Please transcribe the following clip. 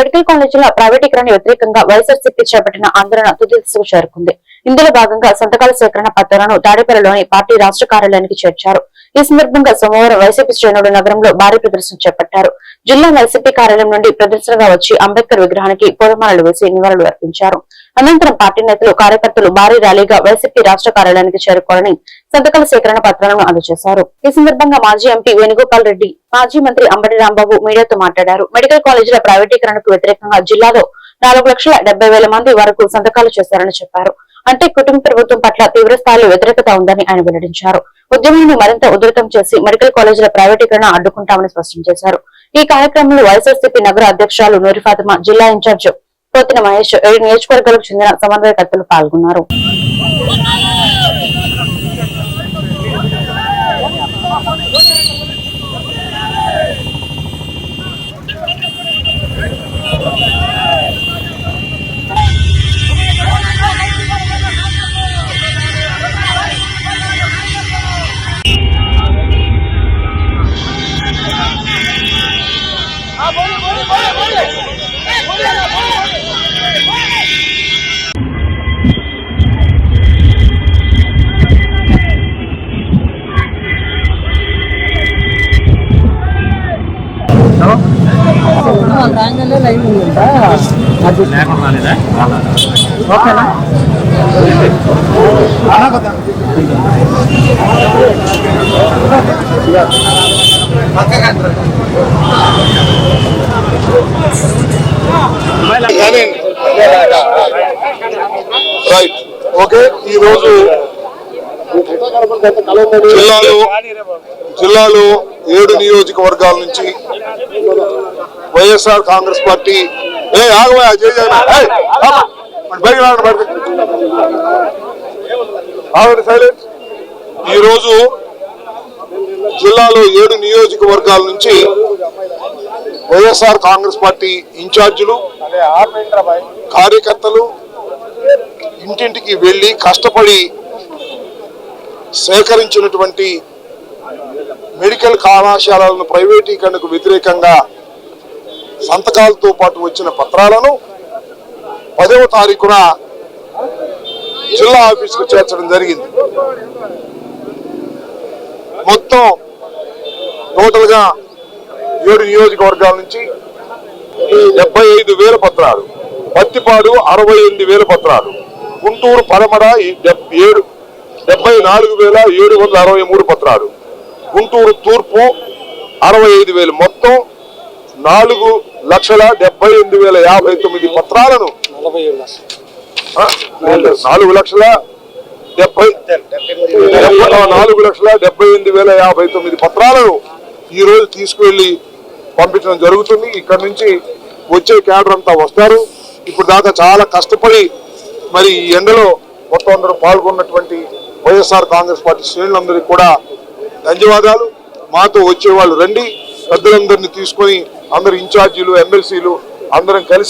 Medical కాలేజీల ప్రైవేటీకరణ వ్యతిరేకంగా వైఎస్ఆర్సీపీ చేపట్టిన ఆందోళన తుది దశకు చేరుకుంది. ఇందులో భాగంగా సంతకాల సేకరణ పత్రాలను తాడేపల్లిలోని పార్టీ రాష్ట్ర కార్యాలయానికి చేర్చారు. ఈ సందర్భంగా సోమవారం వైసీపీ శ్రేణులు నగరంలో భారీ ప్రదర్శన చేపట్టారు. జిల్లా వైసీపీ కార్యాలయం నుండి ప్రదర్శనగా వచ్చి అంబేద్కర్ విగ్రహానికి పూలమాలలు వేసి నివాళులు అర్పించారు. అనంతరం పార్టీ నేతలు కార్యకర్తలు భారీ ర్యాలీగా వైసీపీ రాష్ట్ర కార్యాలయానికి చేరుకోవాలని సంతకాల సేకరణ పత్రాలను అందజేశారు. ఈ సందర్భంగా మాజీ ఎంపీ వేణుగోపాల్ రెడ్డి మాజీ మంత్రి అంబటి రాంబాబు మీడియాతో మాట్లాడారు. మెడికల్ కాలేజీల ప్రైవేటీకరణకు వ్యతిరేకంగా జిల్లాలో నాలుగు లక్షల డెబ్బై వేల మంది వరకు సంతకాలు చేశారని చెప్పారు. అంటే కుటుంబ ప్రభుత్వం పట్ల తీవ్ర స్థాయిలో వ్యతిరేకత ఉందని ఆయన వెల్లడించారు. ఉద్యమాన్ని మరింత ఉధృతం చేసి మెడికల్ కాలేజీల ప్రైవేటీకరణ అడ్డుకుంటామని స్పష్టం చేశారు. ఈ కార్యక్రమంలో వైఎస్ఆర్సీపీ నగర అధ్యక్షురాలు నూరిఫాతిమా జిల్లా ఇన్ఛార్జ్ పోతిన మహేష్ ఏడు నియోజకవర్గాలకు చెందిన సమన్వయకర్తలు పాల్గొన్నారు. ఓకేనా రైట్ ఓకే ఈ రోజు జిల్లాలో జిల్లాలో ఏడు నియోజకవర్గాల నుంచి వైఎస్ఆర్ కాంగ్రెస్ పార్టీ ఏ ఆగవా జై జగన్ ఏయ్, ఆపు. మరి బయటికి రావండి, బయటికి. ఆగండి సైలెంట్ ఈరోజు జిల్లాలో ఏడు నియోజకవర్గాల నుంచి వైఎస్ఆర్ కాంగ్రెస్ పార్టీ ఇన్ఛార్జీలు కార్యకర్తలు ఇంటింటికి వెళ్ళి కష్టపడి సేకరించినటువంటి మెడికల్ కళాశాలలను ప్రైవేటీకరణకు వ్యతిరేకంగా సంతకాలతో పాటు వచ్చిన పత్రాలను పదవ తారీఖున జిల్లా ఆఫీసుకు చేర్చడం జరిగింది. మొత్తం టోటల్గా ఏడు నియోజకవర్గాల నుంచి డెబ్బై ఐదు వేల పత్రాలు పత్తిపాడు అరవై ఎనిమిది వేల పత్రాలు గుంటూరు పడమర ఏడు డెబ్బై నాలుగు వేల ఏడు వందల అరవై మూడు పత్రాలు. గుంటూరు తూర్పు అరవై ఐదు వేలు. మొత్తం నాలుగు లక్షల డెబ్బై ఎనిమిది వేల యాభై తొమ్మిది పత్రాలను. నాలుగు లక్షల డెబ్బై నాలుగు లక్షల డెబ్బై ఎనిమిది వేల యాభై తొమ్మిది పత్రాలను ఈ రోజు తీసుకువెళ్ళి పంపించడం జరుగుతుంది. ఇక్కడ నుంచి వచ్చే క్యాడర్ అంతా వస్తారు. ఇప్పుడు దాకా చాలా కష్టపడి మరి ఈ ఎండలో మొత్తం అందరూ పాల్గొన్నటువంటి వైఎస్ఆర్ కాంగ్రెస్ పార్టీ శ్రేణులందరికీ కూడా ధన్యవాదాలు. మాతో వచ్చే వాళ్ళు రండి. పెద్దలందరినీ తీసుకొని అందరు ఇన్ఛార్జీలు ఎమ్మెల్సీలు అందరం కలిసి